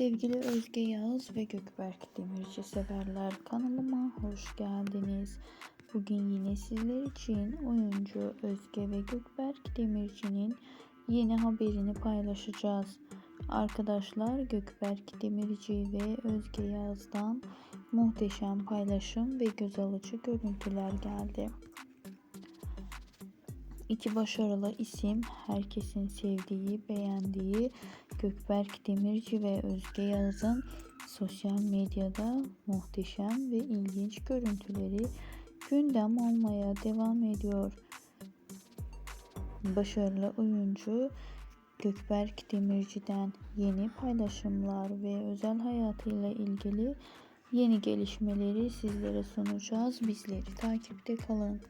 Sevgili Özge Yağız ve Gökberk Demirci severler kanalıma hoş geldiniz. Bugün yine sizler için oyuncu Özge ve Gökberk Demirci'nin yeni haberini paylaşacağız. Arkadaşlar Gökberk Demirci ve Özge Yağız'dan muhteşem paylaşım ve göz alıcı görüntüler geldi. İki başarılı isim herkesin sevdiği, beğendiği Gökberk Demirci ve Özge Yağız'ın sosyal medyada muhteşem ve ilginç görüntüleri gündem olmaya devam ediyor. Başarılı oyuncu Gökberk Demirci'den yeni paylaşımlar ve özel hayatıyla ilgili yeni gelişmeleri sizlere sunacağız. Bizleri takipte kalın.